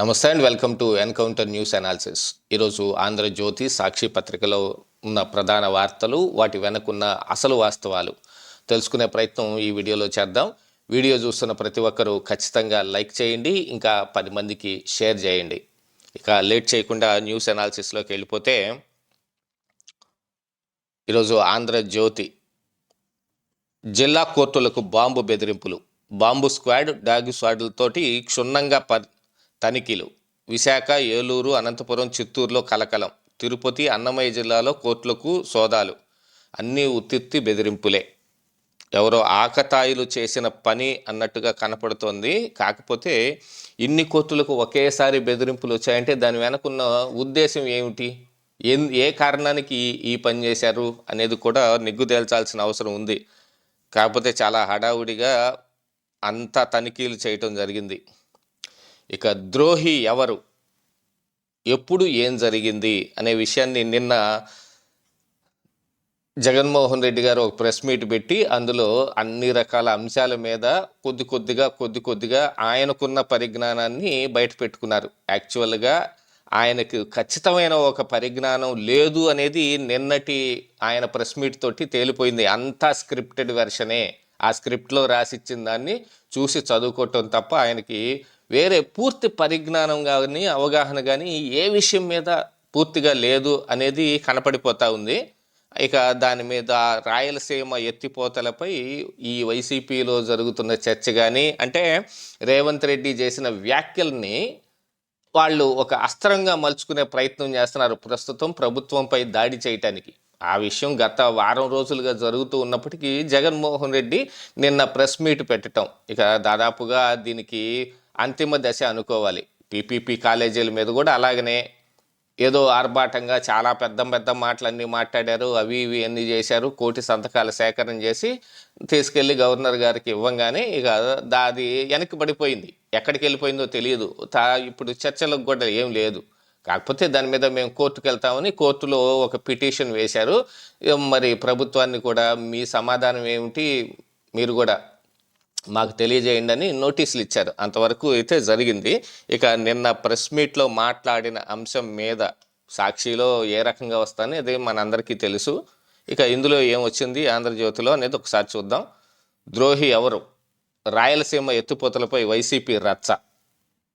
నమస్తే and welcome to encounter news analysis. ఈరోజు ఆంధ్రజ్యోతి సాక్షి పత్రికలో ఉన్న ప్రధాన వార్తలు వాటి వెనకున్న అసలు వాస్తవాలు. తెలుసుకునే ప్రయత్నం ఈ వీడియోలో చేద్దాం. వీడియో చూస్తున్న ప్రతి ఒక్కరూ ఖచ్చితంగా లైక్ చేయండి ఇంకా పది మందికి షేర్ చేయండి. ఇక లేట్ చేయకుండా న్యూస్ అనాలిసిస్లోకి వెళ్ళిపోతే ఈరోజు ఆంధ్రజ్యోతి జిల్లా కోర్టులకు బాంబు బెదిరింపులు. బాంబు స్క్వాడ్ డాగ్ స్క్వాడ్లతోటి క్షుణ్ణంగా ప తనిఖీలు. విశాఖ ఏలూరు అనంతపురం చిత్తూరులో కలకలం. తిరుపతి అన్నమయ్య జిల్లాలో కోర్టులకు సోదాలు. అన్నీ ఉత్తిత్తి బెదిరింపులే. ఎవరో ఆకతాయిలు చేసిన పని అన్నట్టుగా కనపడుతోంది. కాకపోతే ఇన్ని కోర్టులకు ఒకేసారి బెదిరింపులు వచ్చాయంటే దాని వెనకున్న ఉద్దేశం ఏమిటి? ఎన్ ఏ కారణానికి ఈ- ఈ పని చేశారు అనేది కూడా నిగ్గు తేల్చాల్సిన అవసరం ఉంది. కాకపోతే చాలా హడావుడిగా అంతా తనిఖీలు చేయటం జరిగింది. ఇక ద్రోహి ఎవరు? ఎప్పుడు ఏం జరిగింది? అనే విషయాన్ని నిన్న జగన్మోహన్ రెడ్డి గారు ఒక ప్రెస్ మీట్ పెట్టి అందులో అన్ని రకాల అంశాల మీద కొద్ది కొద్దిగా కొద్ది కొద్దిగా ఆయనకున్న పరిజ్ఞానాన్ని బయట పెట్టుకున్నారు. యాక్చువల్గా ఆయనకు ఖచ్చితమైన ఒక పరిజ్ఞానం లేదు అనేది నిన్నటి ఆయన ప్రెస్ మీట్ తోటి తేలిపోయింది. అంతా స్క్రిప్టెడ్ వెర్షనే. ఆ స్క్రిప్ట్లో రాసిచ్చిన దాన్ని చూసి చదువుకోవటం తప్ప ఆయనకి వేరే పూర్తి పరిజ్ఞానం కానీ అవగాహన కానీ ఏ విషయం మీద పూర్తిగా లేదు అనేది కనపడిపోతూ ఉంది. ఇక దాని మీద రాయలసీమ ఎత్తిపోతలపై ఈ వైసీపీలో జరుగుతున్న చర్చ కానీ అంటే రేవంత్ రెడ్డి చేసిన వ్యాఖ్యల్ని వాళ్ళు ఒక అస్త్రంగా మలుచుకునే ప్రయత్నం చేస్తున్నారు ప్రస్తుతం ప్రభుత్వంపై దాడి చేయటానికి. ఆ విషయం గత వారం రోజులుగా జరుగుతూ ఉన్నప్పటికీ జగన్మోహన్ రెడ్డి నిన్న ప్రెస్ మీట్ పెట్టడం ఇక దాదాపుగా దీనికి అంతిమ దశ అనుకోవాలి. పీపీపీ కాలేజీల మీద కూడా అలాగనే ఏదో ఆర్భాటంగా చాలా పెద్ద పెద్ద మాటలన్నీ మాట్లాడారు అవి ఇవి అన్నీ చేశారు. కోటి సంతకాలు సేకరణ చేసి తీసుకెళ్ళి గవర్నర్ గారికి ఇవ్వంగానే ఇక దాది వెనక్కి పడిపోయింది. ఎక్కడికి వెళ్ళిపోయిందో తెలియదు. తా ఇప్పుడు చర్చలకు కూడా ఏం లేదు. కాకపోతే దాని మీద మేము కోర్టుకు వెళ్తామని కోర్టులో ఒక పిటిషన్ వేశారు. ఇక మరి ప్రభుత్వాన్ని కూడా మీ సమాధానం ఏమిటి? మీరు కూడా మాకు తెలియజేయండి అని నోటీసులు ఇచ్చారు అంతవరకు అయితే జరిగింది. ఇక నిన్న ప్రెస్ మీట్లో మాట్లాడిన అంశం మీద సాక్షిలో ఏ రకంగా వస్తానని అది మనందరికీ తెలుసు. ఇక ఇందులో ఏం వచ్చింది ఆంధ్రజ్యోతిలో అనేది ఒకసారి చూద్దాం. ద్రోహి ఎవరు? రాయలసీమ ఎత్తుపోతలపై వైసీపీ రచ్చ.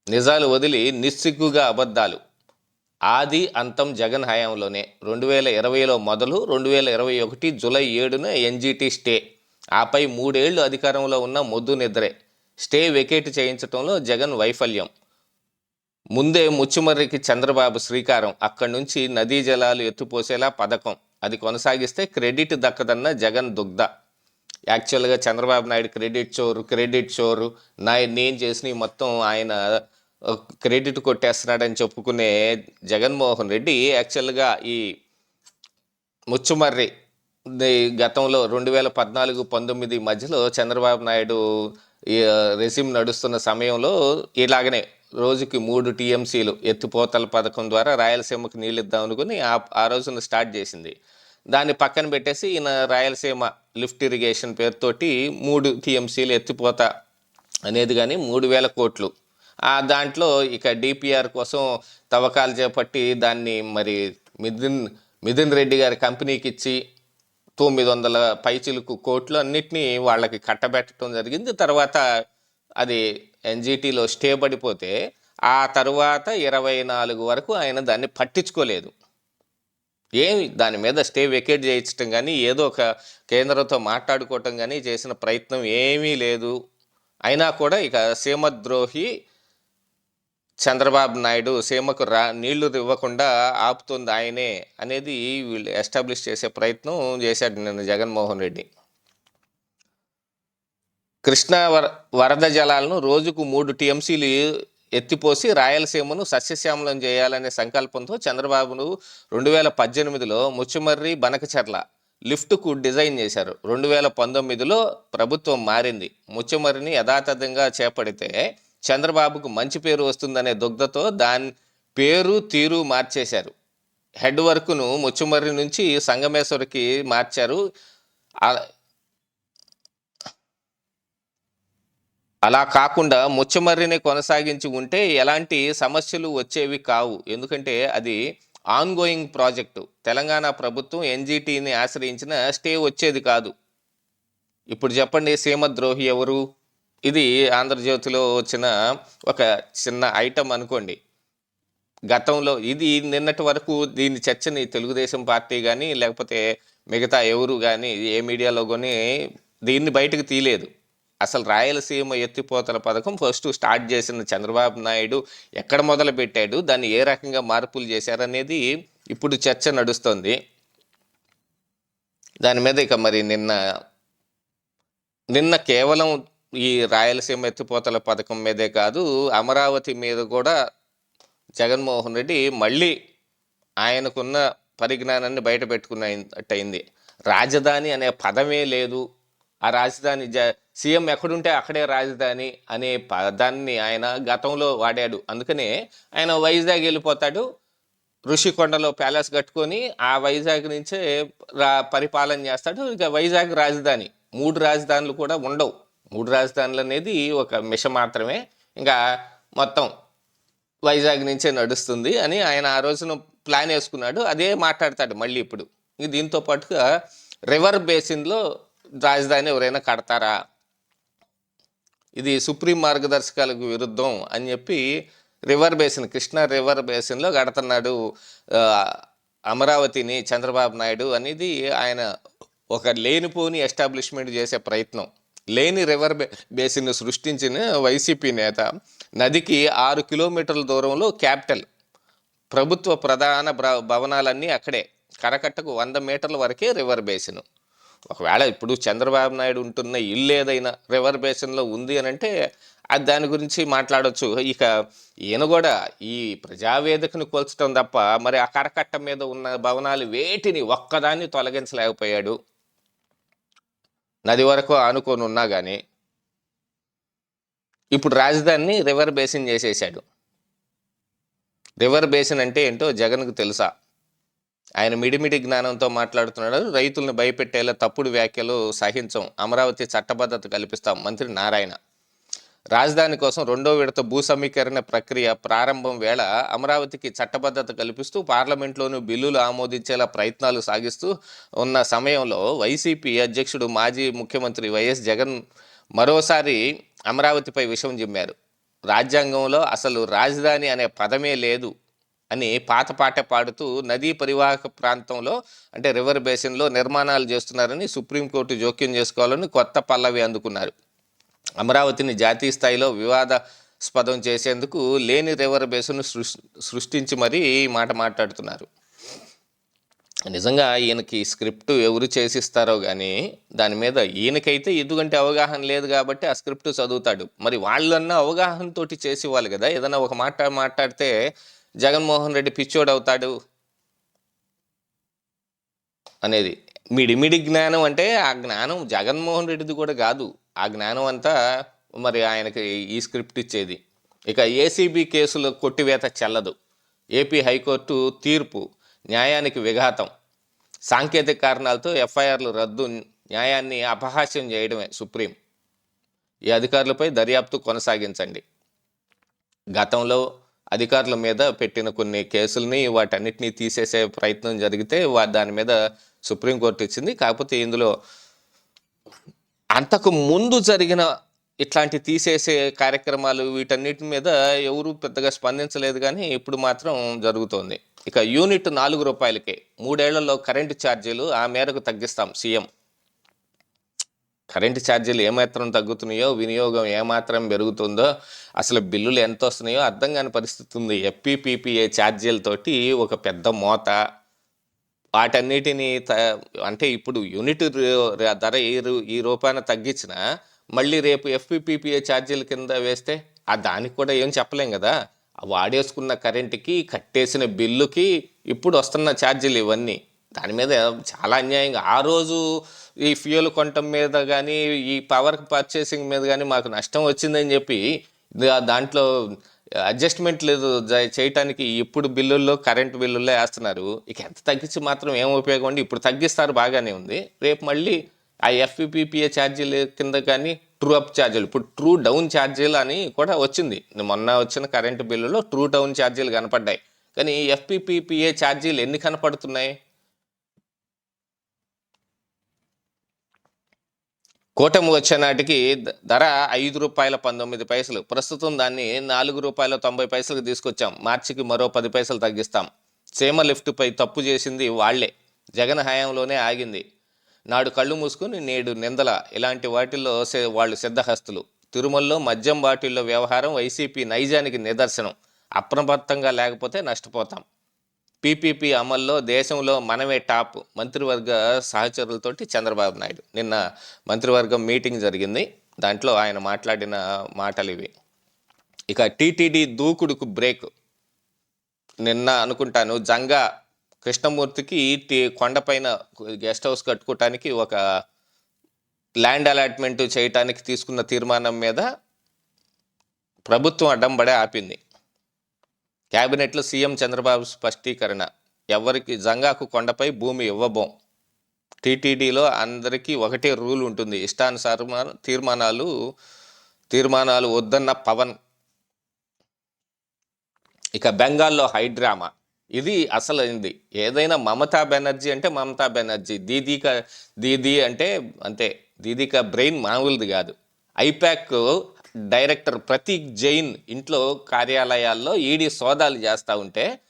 నిజాలు వదిలి నిస్సిగ్గుగా అబద్ధాలు. ఆది అంతం జగన్ హయాంలోనే. రెండు వేల ఇరవైలో మొదలు రెండు వేల ఇరవై ఒకటి జూలై ఏడున ఎన్జిటి స్టే. ఆపై మూడేళ్ళు అధికారంలో ఉన్న మొద్దు నిద్రే స్టే వెకేట్ చేయించడంలో జగన్ వైఫల్యం. ముందే ముచ్చుమర్రికి చంద్రబాబు శ్రీకారం అక్కడి నుంచి నదీ జలాలు ఎత్తుపోసేలా పథకం. అది కొనసాగిస్తే క్రెడిట్ దక్కదన్న జగన్ దుగ్ధ. యాక్చువల్గా చంద్రబాబు నాయుడు క్రెడిట్ చోరు క్రెడిట్ చోరు. నా నేను చేసిన మొత్తం ఆయన క్రెడిట్ కొట్టేస్తున్నాడని చెప్పుకునే జగన్మోహన్ రెడ్డి యాక్చువల్గా ఈ ముచ్చుమర్రి గతంలో రెండు వేల పద్నాలుగు పంతొమ్మిది మధ్యలో చంద్రబాబు నాయుడు రెసిమ్ నడుస్తున్న సమయంలో ఇలాగనే రోజుకి మూడు టీఎంసీలు ఎత్తిపోతల పథకం ద్వారా రాయలసీమకు నీళ్ళు ఇద్దాం అనుకుని ఆ ఆ రోజున స్టార్ట్ చేసింది. దాన్ని పక్కన పెట్టేసి ఈయన రాయలసీమ లిఫ్ట్ ఇరిగేషన్ పేరుతోటి మూడు టీఎంసీలు ఎత్తిపోత అనేది కానీ మూడు వేల కోట్లు. ఆ దాంట్లో ఇక డిపిఆర్ కోసం తవ్వకాలు చేపట్టి దాన్ని మరి మిథున్ మిథున్ రెడ్డి గారి కంపెనీకి ఇచ్చి తొమ్మిది వందల పైచిలుకు కోట్లు అన్నిటినీ వాళ్ళకి కట్టబెట్టడం జరిగింది. తర్వాత అది ఎన్జిటీలో స్టే పడిపోతే ఆ తర్వాత ఇరవై నాలుగు వరకు ఆయన దాన్ని పట్టించుకోలేదు. ఏమి దాని మీద స్టే వెకేట్ చేయించడం కానీ ఏదో ఒక కేంద్రంతో మాట్లాడుకోవటం కానీ చేసిన ప్రయత్నం ఏమీ లేదు. అయినా కూడా ఇక సీమద్రోహి చంద్రబాబు నాయుడు సీమకు రా నీళ్ళు ఇవ్వకుండా ఆపుతుంది ఆయనే అనేది వీళ్ళు ఎస్టాబ్లిష్ చేసే ప్రయత్నం చేశాడు నిన్న జగన్మోహన్ రెడ్డి. కృష్ణా వర వరద జలాలను రోజుకు మూడు టీఎంసీలు ఎత్తిపోసి రాయలసీమను సస్యశ్యామలం చేయాలనే సంకల్పంతో చంద్రబాబును రెండు వేల పద్దెనిమిదిలో ముచ్చుమర్రి బనకచర్ల లిఫ్ట్కు డిజైన్ చేశారు. రెండు వేల పంతొమ్మిదిలో ప్రభుత్వం మారింది. ముచ్చుమర్రిని యథాతథంగా చేపడితే చంద్రబాబుకు మంచి పేరు వస్తుందనే దుగ్ధతో దాని పేరు తీరు మార్చేశారు. హెడ్ వర్క్ను ముచ్చుమర్రి నుంచి సంగమేశ్వరికి మార్చారు. అలా కాకుండా ముచ్చమర్రిని కొనసాగించి ఉంటే ఎలాంటి సమస్యలు వచ్చేవి కావు. ఎందుకంటే అది ఆన్గోయింగ్ ప్రాజెక్టు. తెలంగాణ ప్రభుత్వం ఎన్జిటిని ఆశ్రయించిన స్టే వచ్చేది కాదు. ఇప్పుడు చెప్పండి సీమద్రోహి ఎవరు? ఇది ఆంధ్రజ్యోతిలో వచ్చిన ఒక చిన్న ఐటమ్ అనుకోండి. గతంలో ఇది నిన్నటి వరకు దీని చర్చని తెలుగుదేశం పార్టీ కానీ లేకపోతే మిగతా ఎవరు కానీ ఏ మీడియాలో కానీ దీన్ని బయటకు తీయలేదు. అసలు రాయలసీమ ఎత్తిపోతల పథకం ఫస్ట్ స్టార్ట్ చేసిన చంద్రబాబు నాయుడు ఎక్కడ మొదలు పెట్టాడు దాన్ని ఏ రకంగా మార్పులు చేశారనేది ఇప్పుడు చర్చ నడుస్తుంది. దాని మీద ఇక మరి నిన్న నిన్న కేవలం ఈ రాయలసీమ ఎత్తిపోతల పథకం మీదే కాదు అమరావతి మీద కూడా జగన్మోహన్ రెడ్డి మళ్ళీ ఆయనకున్న పరిజ్ఞానాన్ని బయట పెట్టుకున్నట్టయింది. రాజధాని అనే పదమే లేదు. ఆ రాజధాని జ సీఎం ఎక్కడుంటే అక్కడే రాజధాని అనే పదాన్ని ఆయన గతంలో వాడాడు. అందుకనే ఆయన వైజాగ్ వెళ్ళిపోతాడు. ఋషికొండలో ప్యాలెస్ కట్టుకొని ఆ వైజాగ్ నుంచే రా పరిపాలన చేస్తాడు. ఇక వైజాగ్ రాజధాని మూడు రాజధానులు కూడా ఉండవు. మూడు రాజధానులు అనేది ఒక మిష మాత్రమే. ఇంకా మొత్తం వైజాగ్ నుంచే నడుస్తుంది అని ఆయన ఆ రోజున ప్లాన్ వేసుకున్నాడు. అదే మాట్లాడతాడు మళ్ళీ ఇప్పుడు. ఇంక దీంతో పాటుగా రివర్ బేసిన్లో రాజధాని ఎవరైనా కడతారా? ఇది సుప్రీం మార్గదర్శకాలకు విరుద్ధం అని చెప్పి రివర్ బేసిన్ కృష్ణా రివర్ బేసిన్లో కడుతున్నాడు అమరావతిని చంద్రబాబు నాయుడు అనేది ఆయన ఒక లేనిపోని ఎస్టాబ్లిష్మెంట్ చేసే ప్రయత్నం. లేని రివర్ బే బేసిన్ సృష్టించిన వైసీపీ నేత నదికి ఆరు కిలోమీటర్ల దూరంలో క్యాపిటల్ ప్రభుత్వ ప్రధాన భ- భవనాలన్నీ అక్కడే కరకట్టకు వంద మీటర్ల వరకే రివర్ బేసిన్. ఒకవేళ ఇప్పుడు చంద్రబాబు నాయుడు ఉంటున్న ఇల్లు ఏదైనా రివర్ బేసిన్లో ఉంది అని అంటే అది దాని గురించి మాట్లాడవచ్చు ఇక ఈయన కూడా ఈ ప్రజావేదికను కోల్చడం తప్ప మరి ఆ కరకట్ట మీద ఉన్న భవనాలు వేటిని ఒక్కదాన్ని తొలగించలేకపోయాడు. నది వరకు ఆనుకొని ఉన్నా కానీ ఇప్పుడు రాజధానిని రివర్ బేసిన్ చేసేసాడు. రివర్ బేసిన్ అంటే ఏంటో జగన్కు తెలుసా? ఆయన మిడిమిడి జ్ఞానంతో మాట్లాడుతున్నాడు. రైతులను భయపెట్టేలా తప్పుడు వ్యాఖ్యలు సహించం. అమరావతి చట్టబద్ధత కల్పిస్తాం. మంత్రి నారాయణ. రాజధాని కోసం రెండో విడత భూ సమీకరణ ప్రక్రియ ప్రారంభం వేళ అమరావతికి చట్టబద్ధత కల్పిస్తూ పార్లమెంట్లోనూ బిల్లులు ఆమోదించేలా ప్రయత్నాలు సాగిస్తూ ఉన్న సమయంలో వైసీపీ అధ్యక్షుడు మాజీ ముఖ్యమంత్రి వైఎస్ జగన్ మరోసారి అమరావతిపై విషం జిమ్మారు. రాజ్యాంగంలో అసలు రాజధాని అనే పదమే లేదు అని పాత పాట పాడుతూ నదీ పరివాహక ప్రాంతంలో అంటే రివర్ బేసిన్లో నిర్మాణాలు చేస్తున్నారని సుప్రీంకోర్టు జోక్యం చేసుకోవాలని కొత్త పల్లవి అందుకున్నారు. అమరావతిని జాతీయ స్థాయిలో వివాదాస్పదం చేసేందుకు లేని రివర్ బేసును సృష్ సృష్టించి మరీ ఈ మాట మాట్లాడుతున్నారు. నిజంగా ఈయనకి స్క్రిప్ట్ ఎవరు చేసిస్తారో కానీ దాని మీద ఈయనకైతే ఎందుకంటే అవగాహన లేదు కాబట్టి ఆ స్క్రిప్ట్ చదువుతాడు. మరి వాళ్ళన్నా అవగాహనతోటి చేసేవాళ్ళు కదా ఏదైనా ఒక మాట మాట్లాడితే జగన్మోహన్ రెడ్డి పిచ్చోడు అవుతాడు అనేది. మిడిమిడి జ్ఞానం అంటే ఆ జ్ఞానం జగన్మోహన్ రెడ్డిది కూడా కాదు. ఆ జ్ఞానం అంతా మరి ఆయనకి ఈ స్క్రిప్ట్ ఇచ్చేది. ఇక ఏసీబీ కేసులో కొట్టివేత చెల్లదు. ఏపీ హైకోర్టు తీర్పు న్యాయానికి విఘాతం. సాంకేతిక కారణాలతో ఎఫ్ఐఆర్లు రద్దు న్యాయాన్ని అపహాస్యం చేయడమే సుప్రీం. ఈ అధికారులపై దర్యాప్తు కొనసాగించండి. గతంలో అధికారుల మీద పెట్టిన కొన్ని కేసుల్ని వాటన్నిటిని తీసేసే ప్రయత్నం జరిగితే వా దాని మీద సుప్రీంకోర్టు ఇచ్చింది. కాకపోతే ఇందులో అంతకు ముందు జరిగిన ఇట్లాంటి తీసేసే కార్యక్రమాలు వీటన్నిటి మీద ఎవరు పెద్దగా స్పందించలేదు కానీ ఇప్పుడు మాత్రం జరుగుతోంది. ఇక యూనిట్ నాలుగు రూపాయలకే మూడేళ్ళలో కరెంటు ఛార్జీలు ఆ మేరకు తగ్గిస్తాం సీఎం. కరెంటు ఛార్జీలు ఏమాత్రం తగ్గుతున్నాయో వినియోగం ఏమాత్రం పెరుగుతుందో అసలు బిల్లులు ఎంత వస్తున్నాయో అర్థం కాని పరిస్థితి ఉంది. ఎఫ్పిపిపిఏ ఛార్జీలతోటి ఒక పెద్ద మోత. వాటన్నిటిని త అంటే ఇప్పుడు యూనిట్ ధర ఈ రూ- ఈ రూపాయన తగ్గించిన మళ్ళీ రేపు ఎఫ్పిపిపిఏ ఛార్జీల కింద వేస్తే ఆ దానికి కూడా ఏం చెప్పలేం కదా. వాడేసుకున్న కరెంటుకి కట్టేసిన బిల్లుకి ఇప్పుడు వస్తున్న ఛార్జీలు ఇవన్నీ. దాని మీద చాలా అన్యాయంగా. ఆ రోజు ఈ ఫ్యూయల్ కొనటం మీద కానీ ఈ పవర్ పర్చేసింగ్ మీద కానీ మాకు నష్టం వచ్చిందని చెప్పి దాంట్లో అడ్జస్ట్మెంట్ లేదు జ- చేయటానికి ఇప్పుడు బిల్లుల్లో కరెంట్ బిల్లుల్లో వేస్తున్నారు. ఇక ఎంత తగ్గించి మాత్రం ఏం ఉపయోగం అండి? ఇప్పుడు తగ్గిస్తారు బాగానే ఉంది. రేపు మళ్ళీ ఆ ఎఫ్పిపిపిఏ ఛార్జీల కింద కానీ ట్రూ అప్ ఛార్జీలు ఇప్పుడు ట్రూ డౌన్ ఛార్జీలు అని కూడా వచ్చింది. మొన్న వచ్చిన కరెంటు బిల్లులో ట్రూ డౌన్ ఛార్జీలు కనపడ్డాయి. కానీ ఎఫ్పిపిపిఏ ఛార్జీలు ఎన్ని కనపడుతున్నాయి? కూటమి వచ్చే నాటికి ధర ఐదు రూపాయల పంతొమ్మిది పైసలు. ప్రస్తుతం దాన్ని నాలుగు రూపాయల తొంభై పైసలకు తీసుకొచ్చాం. మార్చికి మరో పది పైసలు తగ్గిస్తాం. సీమ లిఫ్ట్పై తప్పు చేసింది వాళ్ళే. జగన్ హయాంలోనే ఆగింది. నాడు కళ్ళు మూసుకుని నేడు నిందల. ఇలాంటి వాటిల్లో సే- వాళ్ళు సిద్ధహస్తులు. తిరుమలలో మద్యం బాటిల్లో వ్యవహారం వైసీపీ నైజానికి నిదర్శనం. అప్రమత్తంగా లేకపోతే నష్టపోతాం. పీపీపీ అమల్లో దేశంలో మనమే టాప్ మంత్రివర్గ సహచరులతోటి చంద్రబాబు నాయుడు. నిన్న మంత్రివర్గం మీటింగ్ జరిగింది. దాంట్లో ఆయన మాట్లాడిన మాటలు ఇవి. ఇక టీటీడీ దూకుడుకు బ్రేక్. నిన్న అనుకుంటాను జంగా కృష్ణమూర్తికి టీ కొండపైన గెస్ట్ హౌస్ కట్టుకోవటానికి ఒక ల్యాండ్ అలాట్మెంట్ చేయటానికి తీసుకున్న తీర్మానం మీద ప్రభుత్వం అడ్డంబడే ఆపింది. కేబినెట్లో సీఎం చంద్రబాబు స్పష్టీకరణ. ఎవరికి జంగాకు కొండపై భూమి ఇవ్వబోం. టీటీడీలో అందరికీ ఒకటే రూల్ ఉంటుంది. ఇష్టానుసార తీర్మానాలు తీర్మానాలు వద్దన్న పవన్. ఇక బెంగాల్లో హైడ్రామా ఇది అసలైంది ఏదైనా మమతా బెనర్జీ అంటే మమతా బెనర్జీ. దీదీక దీదీ అంటే అంతే. దీదీక బ్రెయిన్ మామూలుది కాదు. ఐపాక్ డైరెక్టర్ ప్రతీక్ జైన్ ఇంట్లో కార్యాలయాల్లో ఈడీ సోదాలు చేస్తూ ఉంటే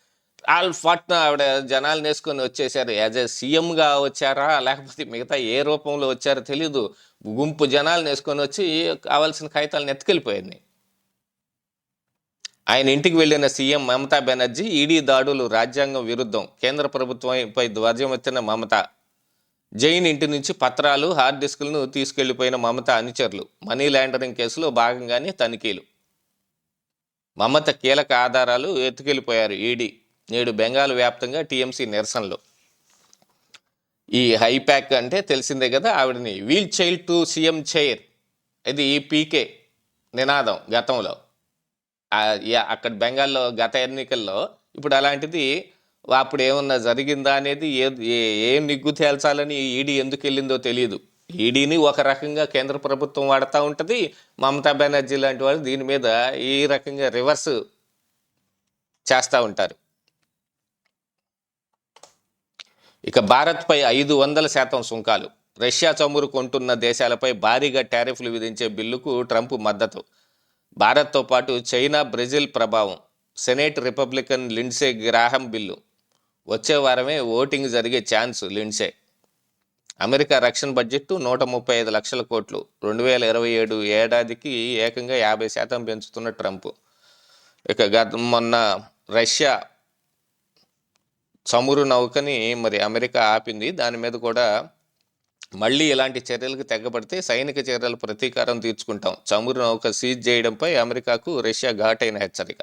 ఆల్ ఫాట్న ఆవిడ జనాలు నేసుకొని వచ్చేసారు యాజ్ ఎ సీఎంగా వచ్చారా? లేకపోతే మిగతా ఏ రూపంలో వచ్చారో తెలీదు. గుంపు జనాలు నేసుకొని వచ్చి కావాల్సిన కాగితాలను ఎత్తుకెళ్ళిపోయింది ఆయన ఇంటికి వెళ్ళిన సీఎం మమతా బెనర్జీ ఈడీ దాడులు రాజ్యాంగం విరుద్ధం. కేంద్ర ప్రభుత్వంపై ధ్వజమెత్తిన మమత జైన్ ఇంటి నుంచి పత్రాలు హార్డ్ డిస్కులను తీసుకెళ్ళిపోయిన మమత అనుచరులు. మనీ లాండరింగ్ కేసులో భాగంగానే తనిఖీలు. మమత కీలక ఆధారాలు ఎత్తుకెళ్ళిపోయారు ఈడీ. నేడు బెంగాల్ వ్యాప్తంగా టీఎంసీ నిరసనలు. ఈ హైప్యాక్ అంటే తెలిసిందే కదా ఆవిడని. Wheelchair to CM chair. ఇది ఈ పీకే నినాదం గతంలో. అక్కడ బెంగాల్లో గత ఎన్నికల్లో ఇప్పుడు అలాంటిది అప్పుడు ఏమన్నా జరిగిందా అనేది ఏ ఏ- ఏం నిగ్గు తేల్చాలని ఈడీ ఎందుకు వెళ్ళిందో తెలియదు. ఈడీని ఒక రకంగా కేంద్ర ప్రభుత్వం వాడుతూ ఉంటుంది. మమతా బెనర్జీ లాంటి వాళ్ళు దీని మీద ఈ రకంగా రివర్స్ చేస్తూ ఉంటారు. ఇక భారత్పై ఐదు వందల శాతం సుంకాలు. రష్యా చమురు కొంటున్న దేశాలపై భారీగా టారిఫ్లు విధించే బిల్లుకు ట్రంప్ మద్దతు. భారత్తో పాటు చైనా బ్రెజిల్ ప్రభావం. Senate Republican Lindsey Graham bill. వచ్చే వారమే ఓటింగ్ జరిగే ఛాన్స్ లిండ్సే. అమెరికా రక్షణ బడ్జెట్ నూట ముప్పై ఐదు లక్షల కోట్లు. రెండు వేల ఇరవై ఏడు ఏడాదికి ఏకంగా యాభై శాతం పెంచుతున్న ట్రంప్. ఇక గత మొన్న రష్యా చమురు నౌకని మరి అమెరికా ఆపింది. దాని మీద కూడా మళ్ళీ ఇలాంటి చర్యలకు తెగబడితే సైనిక చర్యల ప్రతీకారం తీర్చుకుంటాం. చమురు నౌక సీజ్ చేయడంపై అమెరికాకు రష్యా ఘాటైన హెచ్చరిక.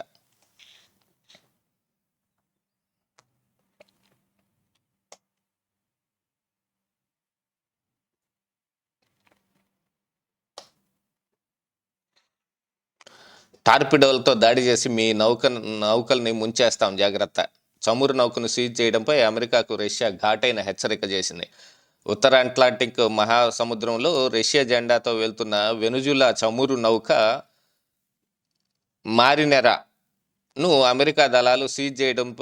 టార్పిడోలతో దాడి చేసి మీ నౌక నౌకల్ని ముంచేస్తాం జాగ్రత్త. చమురు నౌకను సీజ్ చేయడంపై అమెరికాకు రష్యా ఘాటైన హెచ్చరిక చేసింది. ఉత్తర అట్లాంటిక్ మహాసముద్రంలో రష్యా జెండాతో వెళ్తున్న వెనుజులా చమురు నౌక మారినెరాను అమెరికా దళాలు సీజ్ చేయడం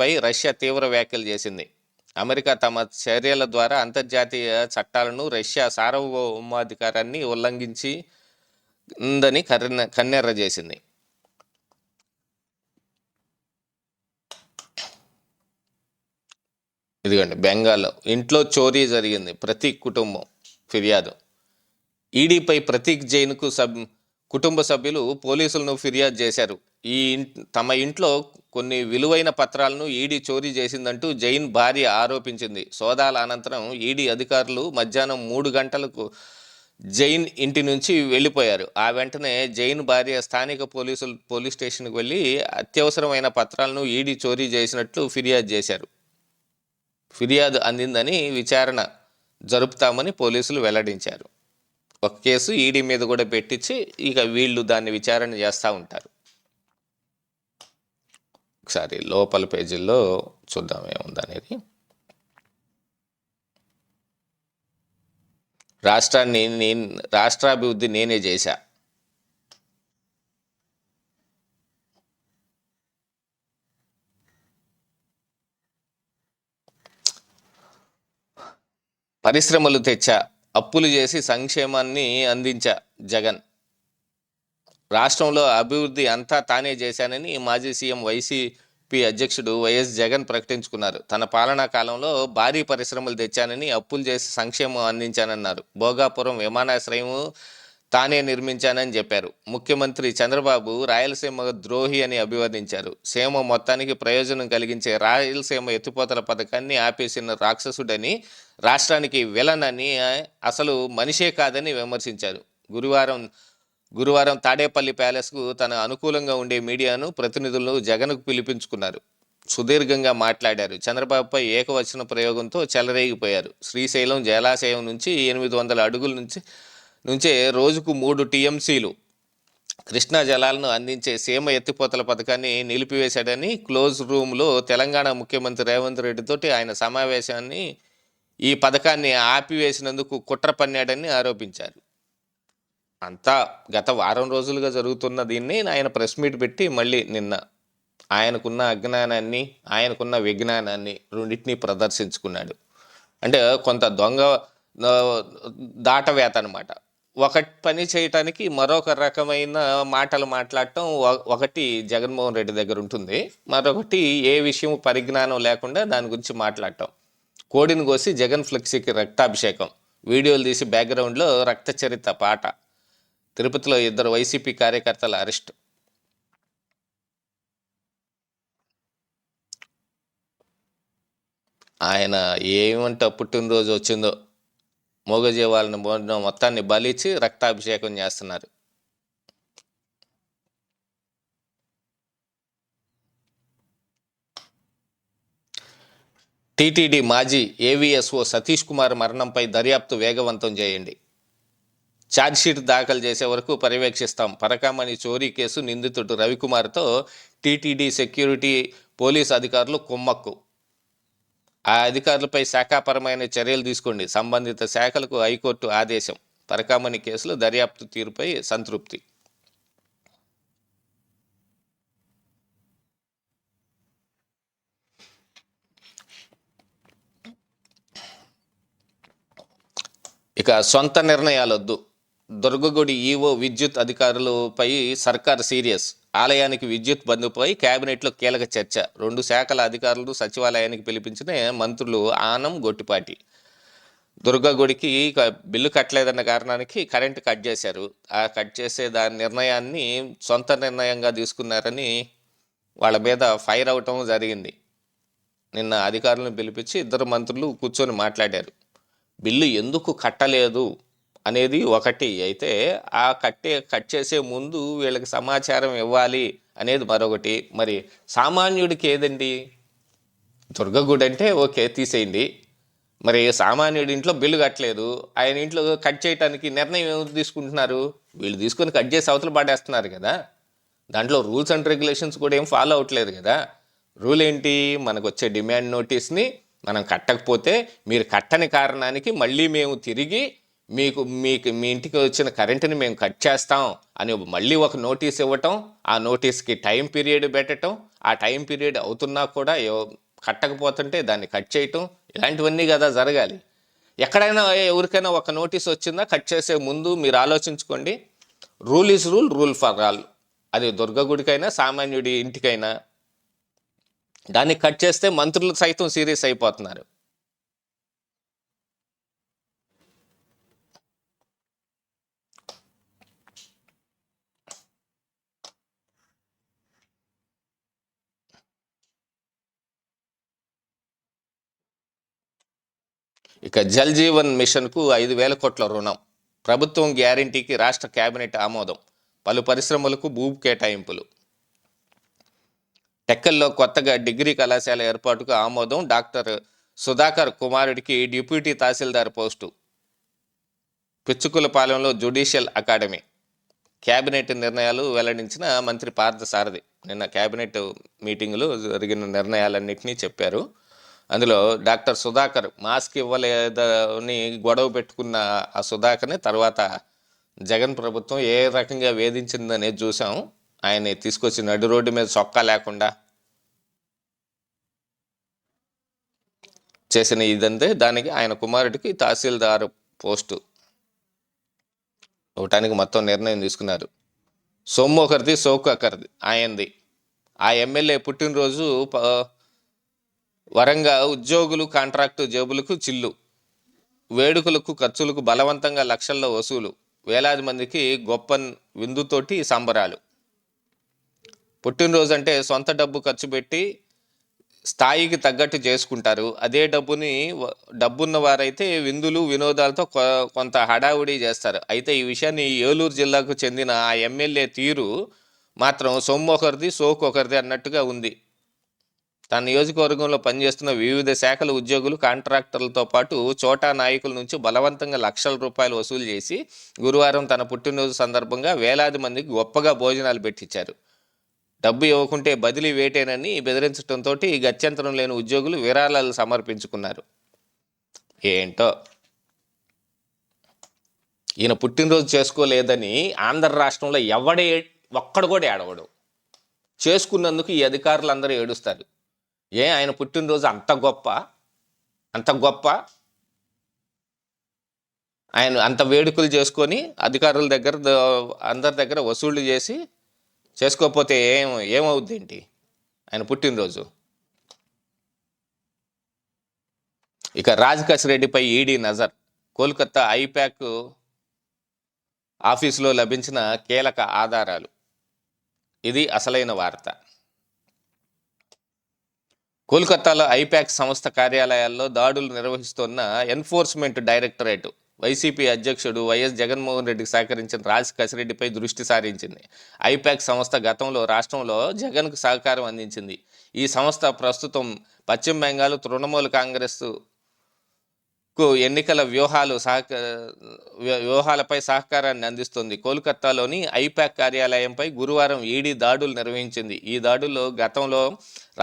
పై రష్యా తీవ్ర వ్యాఖ్యలు చేసింది. అమెరికా తమ చర్యల ద్వారా అంతర్జాతీయ చట్టాలను రష్యా సార్వభౌమాధికారాన్ని ఉల్లంఘించి ఉందని కర్ర కన్నెర్ర చేసింది. ఇదిగోండి బెంగాల్లో ఇంట్లో చోరీ జరిగింది ప్రతీక్ కుటుంబం ఫిర్యాదు. ఈడీపై ప్రతీక్ జైన్కు సబ్ కుటుంబ సభ్యులు పోలీసులను ఫిర్యాదు చేశారు. ఈ తమ ఇంట్లో కొన్ని విలువైన పత్రాలను ఈడీ చోరీ చేసిందంటూ జైన్ భార్య ఆరోపించింది. సోదాల అనంతరం ఈడీ అధికారులు మధ్యాహ్నం మూడు గంటలకు జైన్ ఇంటి నుంచి వెళ్ళిపోయారు. ఆ వెంటనే జైన్ భార్య స్థానిక పోలీసులు పోలీస్ స్టేషన్కి వెళ్ళి అత్యవసరమైన పత్రాలను ఈడీ చోరీ చేసినట్లు ఫిర్యాదు చేశారు. ఫిర్యాదు అందిందని విచారణ జరుపుతామని పోలీసులు వెల్లడించారు. ఒక కేసు ఈడీ మీద కూడా పెట్టించి ఇక వీళ్ళు దాన్ని విచారణ చేస్తూ ఉంటారు. ఒకసారి లోపల పేజీల్లో చూద్దాం ఏముందనేది. రాష్ట్రాన్ని నేను రాష్ట్రాభివృద్ధి నేనే చేశా. పరిశ్రమలు తెచ్చా అప్పులు చేసి సంక్షేమాన్ని అందించా జగన్. రాష్ట్రంలో అభివృద్ధి అంతా తానే చేశానని మాజీ సీఎం పి అధ్యక్షుడు వైఎస్ జగన్ ప్రకటించుకున్నారు. తన పాలనా కాలంలో భారీ పరిశ్రమలు తెచ్చానని అప్పులు చేసి సంక్షేమం అందించానన్నారు. భోగాపురం విమానాశ్రయం తానే నిర్మించానని చెప్పారు. ముఖ్యమంత్రి చంద్రబాబు రాయలసీమ ద్రోహి అని అభివర్ణించారు. సీమ మొత్తానికి ప్రయోజనం కలిగించే రాయలసీమ ఎత్తిపోతల పథకాన్ని ఆపేసిన రాక్షసుడని రాష్ట్రానికి విలన్ అని అసలు మనిషే కాదని విమర్శించారు. గురువారం గురువారం తాడేపల్లి ప్యాలెస్కు తన అనుకూలంగా ఉండే మీడియాను ప్రతినిధులను జగన్కు పిలిపించుకున్నారు. సుదీర్ఘంగా మాట్లాడారు. చంద్రబాబుపై ఏకవచన ప్రయోగంతో చెలరేగిపోయారు. శ్రీశైలం జలాశయం నుంచి ఎనిమిది వందల అడుగుల నుంచి నుంచే రోజుకు మూడు టీఎంసీలు కృష్ణా జలాలను అందించే సీమ ఎత్తిపోతల పథకాన్ని నిలిపివేశాడని క్లోజ్ రూమ్లో తెలంగాణ ముఖ్యమంత్రి రేవంత్ రెడ్డితోటి ఆయన సమావేశాన్ని ఈ పథకాన్ని ఆపివేసినందుకు కుట్ర పన్నాడని ఆరోపించారు. అంతా గత వారం రోజులుగా జరుగుతున్న దీన్ని ఆయన ప్రెస్ మీట్ పెట్టి మళ్ళీ నిన్న ఆయనకున్న అజ్ఞానాన్ని ఆయనకున్న విజ్ఞానాన్ని రెండింటినీ ప్రదర్శించుకున్నాడు. అంటే కొంత దొంగ దాటవేత అనమాట ఒక పని చేయటానికి మరొక రకమైన మాటలు మాట్లాడటం ఒకటి జగన్మోహన్ రెడ్డి దగ్గర ఉంటుంది. మరొకటి ఏ విషయం పరిజ్ఞానం లేకుండా దాని గురించి మాట్లాడటం. కోడిని కోసి జగన్ ఫ్లెక్సీకి రక్తాభిషేకం. వీడియోలు తీసి బ్యాక్గ్రౌండ్లో రక్త చరిత్ర పాట. తిరుపతిలో ఇద్దరు వైసీపీ కార్యకర్తల అరెస్ట్. ఆయన ఏమంటే పుట్టినరోజు వచ్చిందో మోగజీవాలను మొత్తాన్ని బలిచి రక్తాభిషేకం చేస్తున్నారు. టీటీడీ మాజీ ఏవిఎస్ఓ సతీష్ కుమార్ మరణంపై దర్యాప్తు వేగవంతం చేయండి. ఛార్జ్షీట్ దాఖలు చేసే వరకు పర్యవేక్షిస్తాం. పరకామణి చోరీ కేసు నిందితుడు రవికుమార్తో టీటీడీ సెక్యూరిటీ పోలీస్ అధికారులు కుమ్మక్కు. ఆ అధికారులపై శాఖాపరమైన చర్యలు తీసుకోండి. సంబంధిత శాఖలకు హైకోర్టు ఆదేశం. పరకామణి కేసులో దర్యాప్తు తీరుపై సంతృప్తి. ఇక సొంత నిర్ణయాలొద్దు. దుర్గగుడి ఈవో విద్యుత్ అధికారులపై సర్కార్ సీరియస్. ఆలయానికి విద్యుత్ బంధుపై కేబినెట్లో కీలక చర్చ. రెండు శాఖల అధికారులు సచివాలయానికి పిలిపించిన మంత్రులు ఆనం గొట్టిపాటి. దుర్గగుడికి బిల్లు కట్టలేదన్న కారణానికి కరెంటు కట్ చేశారు. ఆ కట్ చేసే దాని నిర్ణయాన్ని సొంత నిర్ణయంగా తీసుకున్నారని వాళ్ళ మీద ఫైర్ అవటం జరిగింది. నిన్న అధికారులను పిలిపించి ఇద్దరు మంత్రులు కూర్చొని మాట్లాడారు. బిల్లు ఎందుకు కట్టలేదు? అనేది ఒకటి. అయితే ఆ కట్టే కట్ చేసే ముందు వీళ్ళకి సమాచారం ఇవ్వాలి అనేది మరొకటి. మరి సామాన్యుడికి ఏదండి? దుర్గగుడి అంటే ఓకే తీసేయండి. మరి సామాన్యుడి ఇంట్లో బిల్లు కట్టలేదు. ఆయన ఇంట్లో కట్ చేయడానికి నిర్ణయం ఏమి తీసుకుంటున్నారు? వీళ్ళు తీసుకొని కట్ చేసి అవతల పాడేస్తున్నారు కదా. దాంట్లో రూల్స్ అండ్ రెగ్యులేషన్స్ కూడా ఏం ఫాలో అవ్వట్లేదు కదా. రూల్ ఏంటి? మనకు వచ్చే డిమాండ్ నోటీస్ని మనం కట్టకపోతే మీరు కట్టని కారణానికి మళ్ళీ మేము తిరిగి మీకు మీకు మీ ఇంటికి వచ్చిన కరెంటుని మేము కట్ చేస్తాం అని మళ్ళీ ఒక నోటీస్ ఇవ్వటం ఆ నోటీస్కి టైం పీరియడ్ పెట్టడం ఆ టైం పీరియడ్ అవుతున్నా కూడా కట్టకపోతుంటే దాన్ని కట్ చేయటం ఇలాంటివన్నీ కదా జరగాలి. ఎక్కడైనా ఎవరికైనా ఒక నోటీస్ వచ్చిందా కట్ చేసే ముందు మీరు ఆలోచించుకోండి. Rule is rule rule for all. అది దుర్గగుడికైనా సామాన్యుడి ఇంటికైనా. దాన్ని కట్ చేస్తే మంత్రులు సైతం సీరియస్ అయిపోతున్నారు. ఇక జల్ జీవన్ మిషన్కు ఐదు వేల కోట్ల రుణం. ప్రభుత్వం గ్యారంటీకి రాష్ట్ర కేబినెట్ ఆమోదం. పలు పరిశ్రమలకు భూ కేటాయింపులు. టెక్కల్లో కొత్తగా డిగ్రీ కళాశాల ఏర్పాటుకు ఆమోదం. డాక్టర్ సుధాకర్ కుమారుడికి డిప్యూటీ తహసీల్దార్ పోస్టు. పిచ్చుకులపాలెంలో జ్యుడిషియల్ అకాడమీ. కేబినెట్ నిర్ణయాలు వెల్లడించిన మంత్రి పార్థ సారథి నిన్న కేబినెట్ మీటింగ్లో జరిగిన నిర్ణయాలన్నింటినీ చెప్పారు. అందులో డాక్టర్ సుధాకర్ మాస్క్ ఇవ్వలేదని గొడవ పెట్టుకున్న ఆ సుధాకర్ని తర్వాత జగన్ ప్రభుత్వం ఏ రకంగా వేధించిందనేది చూసాం. ఆయన తీసుకొచ్చి నడు రోడ్డు మీద చొక్కా లేకుండా చేసిన ఇదంతే. దానికి ఆయన కుమారుడికి తహసీల్దార్ పోస్టు. ఇవ్వటానికి మొత్తం నిర్ణయం తీసుకున్నారు. సొమ్ము ఒకరిది సోకు ఒకరిది ఆయనది. ఆ ఎమ్మెల్యే పుట్టినరోజు ప- వరంగా ఉద్యోగులు కాంట్రాక్టు జేబులకు చిల్లు. వేడుకలకు ఖర్చులకు బలవంతంగా లక్షల్లో వసూలు. వేలాది మందికి గొప్ప విందుతోటి సంబరాలు. పుట్టినరోజు అంటే సొంత డబ్బు ఖర్చు పెట్టి స్థాయికి తగ్గట్టు చేసుకుంటారు. అదే డబ్బుని డబ్బున్న వారైతే విందులు వినోదాలతో కొ- కొంత హడావుడి చేస్తారు. అయితే ఈ విషయాన్ని ఏలూరు జిల్లాకు చెందిన ఆ ఎమ్మెల్యే తీరు మాత్రం సొమ్ము ఒకరిది సోకు ఒకరిది అన్నట్టుగా ఉంది. తన నియోజకవర్గంలో పనిచేస్తున్న వివిధ శాఖల ఉద్యోగులు కాంట్రాక్టర్లతో పాటు చోటా నాయకుల నుంచి బలవంతంగా లక్షల రూపాయలు వసూలు చేసి గురువారం తన పుట్టినరోజు సందర్భంగా వేలాది మందికి గొప్పగా భోజనాలు పెట్టించారు. డబ్బు ఇవ్వకుంటే బదిలీ వేటేనని బెదిరించడంతో గత్యంతరం లేని ఉద్యోగులు విరాళాలు సమర్పించుకున్నారు. ఏంటో? ఈయన పుట్టినరోజు చేసుకోలేదని ఆంధ్ర రాష్ట్రంలో ఎవడే ఒక్కడు కూడా ఏడవడు. చేసుకున్నందుకు ఈ అధికారులు అందరూ ఏడుస్తారు. ఏ ఆయన పుట్టినరోజు అంత గొప్ప? అంత గొప్ప? ఆయన అంత వేడుకలు చేసుకొని అధికారుల దగ్గర అందరి దగ్గర వసూళ్ళు చేసి చేసుకోకపోతే ఏం ఏమవుద్ది ఏంటి ఆయన పుట్టినరోజు. ఇక రాజకాశ్ రెడ్డిపై ఈడీ నజర్. కోల్కతా ఐప్యాక్ ఆఫీసులో లభించిన కీలక ఆధారాలు. ఇది అసలైన వార్త. కోల్కతాలో ఐపాక్ సంస్థ కార్యాలయాల్లో దాడులు నిర్వహిస్తున్న ఎన్ఫోర్స్మెంట్ డైరెక్టరేట్. వైసీపీ అధ్యక్షుడు వైఎస్ జగన్మోహన్ రెడ్డికి సహకరించిన రాజ్ కసిరెడ్డిపై దృష్టి సారించింది. ఐపాక్ సంస్థ గతంలో రాష్ట్రంలో జగన్కు సహకారం అందించింది. ఈ సంస్థ ప్రస్తుతం పశ్చిమ బెంగాల్ తృణమూల్ కాంగ్రెస్ కు ఎన్నికల వ్యూహాలు సహక వ్యూహాలపై సహకారాన్ని అందిస్తుంది. కోల్కతాలోని ఐపాక్ కార్యాలయంపై గురువారం ఈడీ దాడులు నిర్వహించింది. ఈ దాడుల్లో గతంలో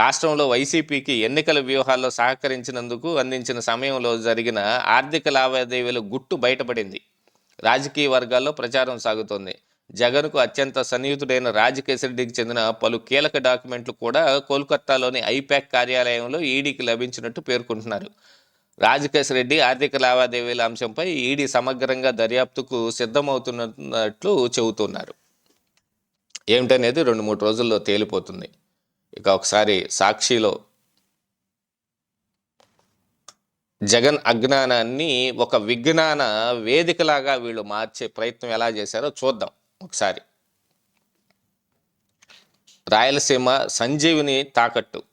రాష్ట్రంలో వైసీపీకి ఎన్నికల వ్యూహాల్లో సహకరించినందుకు అందించిన సమయంలో జరిగిన ఆర్థిక లావాదేవీల గుట్టు బయటపడింది. రాజకీయ వర్గాల్లో ప్రచారం సాగుతోంది. జగన్కు అత్యంత సన్నిహితుడైన రాజకేశరెడ్డికి చెందిన పలు కీలక డాక్యుమెంట్లు కూడా కోల్కతాలోని ఐపాక్ కార్యాలయంలో ఈడీకి లభించినట్టు పేర్కొంటున్నారు. రాజకేశ్ రెడ్డి ఆర్థిక లావాదేవీల అంశంపై ఈడీ సమగ్రంగా దర్యాప్తుకు సిద్ధమవుతున్నట్లు చెబుతున్నారు. ఏమిటనేది రెండు మూడు రోజుల్లో తేలిపోతుంది. ఇక ఒకసారి సాక్షిలో జగన్ అజ్ఞానాన్ని ఒక విజ్ఞాన వేదికలాగా వీళ్ళు మార్చే ప్రయత్నం ఎలా చేశారో చూద్దాం ఒకసారి. రాయలసీమ సంజీవిని తాకట్టు.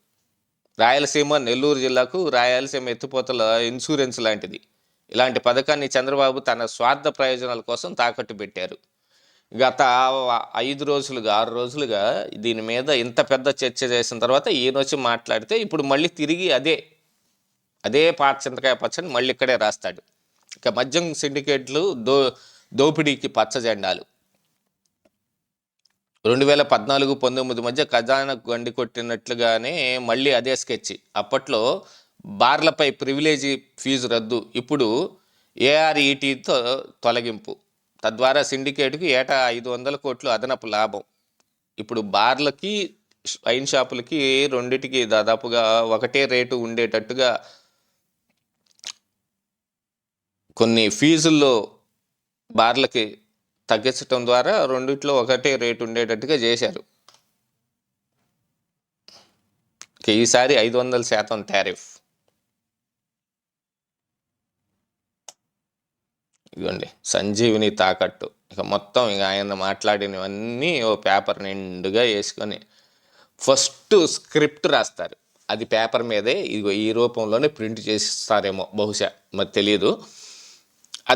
రాయలసీమ నెల్లూరు జిల్లాకు రాయలసీమ ఎత్తిపోతల ఇన్సూరెన్స్ లాంటిది. ఇలాంటి పథకాన్ని చంద్రబాబు తన స్వార్థ ప్రయోజనాల కోసం తాకట్టు పెట్టారు. గత ఐదు రోజులుగా ఆరు రోజులుగా దీని మీద ఇంత పెద్ద చర్చ చేసిన తర్వాత ఈయన వచ్చి మాట్లాడితే ఇప్పుడు మళ్ళీ తిరిగి అదే అదే పాత చింతకాయ పచ్చని మళ్ళీ ఇక్కడే రాస్తాడు. ఇక మద్యం సిండికేట్లు దో దోపిడీకి పచ్చ జెండాలు రెండు వేల పద్నాలుగు పంతొమ్మిది మధ్య ఖజానా గండి కొట్టినట్లుగానే మళ్ళీ అదే స్కెచ్. అప్పట్లో బార్లపై ప్రివిలేజీ ఫీజు రద్దు. ఇప్పుడు ఏఆర్ఈటీతో తొలగింపు. తద్వారా సిండికేట్కి ఏటా ఐదు వందల కోట్లు అదనపు లాభం. ఇప్పుడు బార్లకి వైన్ షాపులకి రెండిటికి దాదాపుగా ఒకటే రేటు ఉండేటట్టుగా కొన్ని ఫీజుల్లో బార్లకి తగ్గించడం ద్వారా రెండిట్లో ఒకటే రేటు ఉండేటట్టుగా చేశారు. ఈసారి ఐదు వందల శాతం టారిఫ్. ఇదిగోండి సంజీవిని తాకట్టు. ఇక మొత్తం ఇక ఆయన మాట్లాడినవన్నీ ఓ పేపర్ నిండుగా వేసుకొని ఫస్ట్ స్క్రిప్ట్ రాస్తారు. అది పేపర్ మీదే ఇదిగో ఈ రూపంలోనే ప్రింట్ చేసిస్తారేమో బహుశా మరి తెలియదు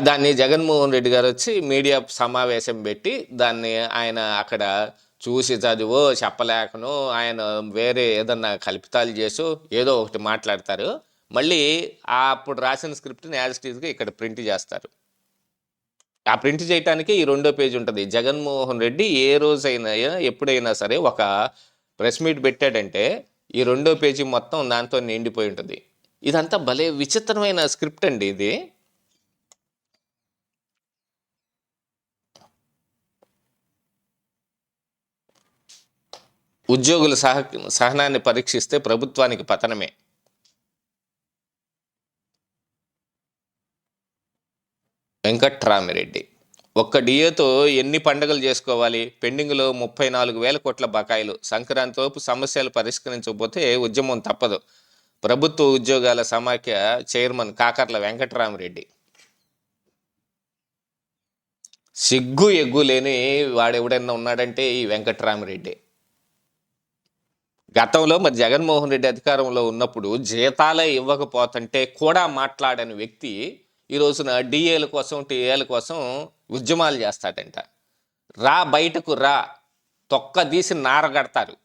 దాన్ని జగన్మోహన్ రెడ్డి గారు వచ్చి మీడియా సమావేశం పెట్టి దాన్ని ఆయన అక్కడ చూసి చదువు చెప్పలేకను ఆయన వేరే ఏదన్నా కల్పితాలు చేసు ఏదో ఒకటి మాట్లాడతారు. మళ్ళీ అప్పుడు రాసిన స్క్రిప్ట్ని యాజ్ ఇక్కడ ప్రింట్ చేస్తారు. ఆ ప్రింట్ చేయడానికి ఈ రెండో పేజ్ ఉంటుంది. జగన్మోహన్ రెడ్డి ఏ రోజైనా ఎప్పుడైనా సరే ఒక ప్రెస్ మీట్ పెట్టాడంటే ఈ రెండో పేజీ మొత్తం దాంతో నిండిపోయి ఉంటుంది. ఇదంతా భలే విచిత్రమైన స్క్రిప్ట్ అండి ఇది. ఉద్యోగుల సహ సహనాన్ని పరీక్షిస్తే ప్రభుత్వానికి పతనమే. వెంకట్రామిరెడ్డి. ఒక్క డిఏతో ఎన్ని పండుగలు చేసుకోవాలి? పెండింగ్లో ముప్పై నాలుగు వేల కోట్ల బకాయిలు. సంక్రాంతిలోపు సమస్యలు పరిష్కరించకపోతే ఉద్యమం తప్పదు. ప్రభుత్వ ఉద్యోగాల సమాఖ్య చైర్మన్ కాకర్ల వెంకట్రామిరెడ్డి. సిగ్గు ఎగ్గు లేని వాడెవడన్నా ఉన్నాడంటే ఈ వెంకట్రామిరెడ్డి. గతంలో మరి జగన్మోహన్ రెడ్డి అధికారంలో ఉన్నప్పుడు జీతాలే ఇవ్వకపోతుంటే కూడా మాట్లాడని వ్యక్తి ఈ రోజున డిఏల కోసం టీఏల కోసం ఉద్యమాలు చేస్తాడంట. రా బయటకు రా. తొక్క తీసి నారగడతారు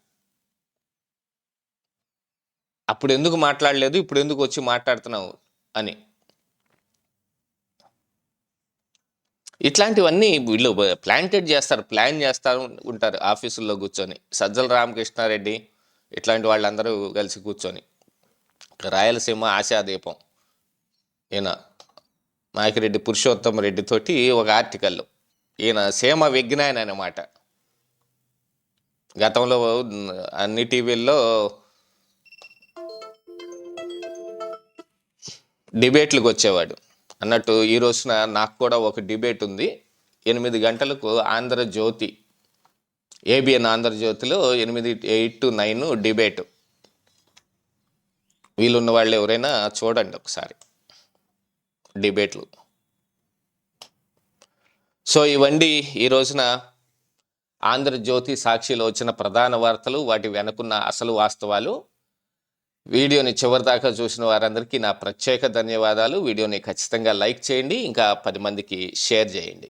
అప్పుడు ఎందుకు మాట్లాడలేదు? ఇప్పుడు ఎందుకు వచ్చి మాట్లాడుతున్నావు? అని. ఇట్లాంటివన్నీ వీళ్ళు ప్లాంటెడ్ చేస్తారు. ప్లాన్ చేస్తారు. ఉంటారు. ఆఫీసుల్లో కూర్చొని. సజ్జల రామకృష్ణారెడ్డి ఇట్లాంటి వాళ్ళందరూ కలిసి కూర్చొని. రాయలసీమ ఆశాదీపం. ఈయన మాకిరెడ్డి పురుషోత్తమ రెడ్డితోటి ఒక ఆర్టికల్ ఈయన సీమ విజ్ఞాన్ అన్నమాట. గతంలో అన్ని టీవీల్లో డిబేట్లకు వచ్చేవాడు. అన్నట్టు ఈ రోజున నాకు కూడా ఒక డిబేట్ ఉంది. ఎనిమిది గంటలకు ఆంధ్రజ్యోతి ఏబిఎన్ ఆంధ్రజ్యోతిలో ఎనిమిది ఎయిట్ టు నైన్ డిబేట్. వీళ్ళున్న వాళ్ళు ఎవరైనా చూడండి ఒకసారి డిబేట్లు. సో ఇవండి ఈ రోజున ఆంధ్రజ్యోతి సాక్షిలో వచ్చిన ప్రధాన వార్తలు వాటి వెనుకున్న అసలు వాస్తవాలు. వీడియోని చివరిదాకా చూసిన వారందరికీ నా ప్రత్యేక ధన్యవాదాలు. వీడియోని ఖచ్చితంగా లైక్ చేయండి ఇంకా పది మందికి షేర్ చేయండి.